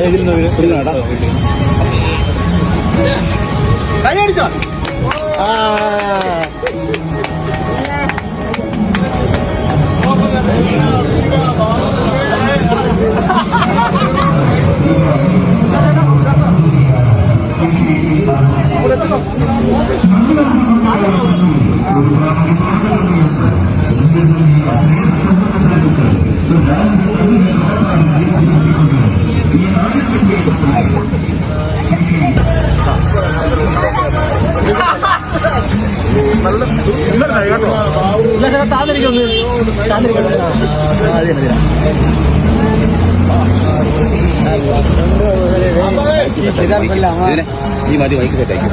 ഇതിൽ നിന്ന് കേട്ടോ കൈയടിച്ചോ ആ. ഇല്ല ചേട്ടാ താന്നിരിക്കൊന്ന് താന്നിരിക്കുന്നു അതെ അതെ ഇതിനെ ഈ മതി വൈകിട്ട് സെറ്റാക്കി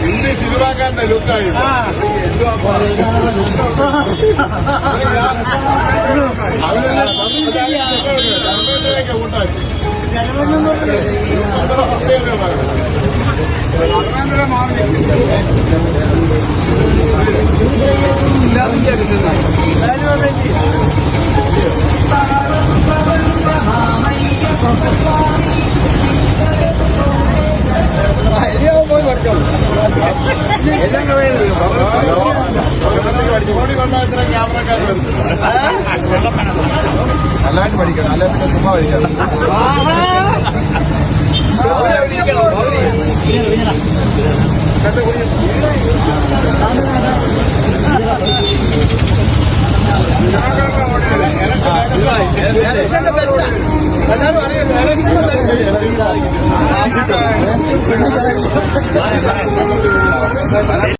ഹിന്ദി സിനിമാക്കാരന്റെ ലുക്കായി അവനെല്ലാം മാറി ഓടി വന്നാൽ ഇത്ര ക്യാമറക്കാർ നല്ലതായിട്ട് പഠിക്കണം അല്ലെ പിന്നെ ചുമ്മാ പഠിക്കണം എല്ലാവരും അറിയാം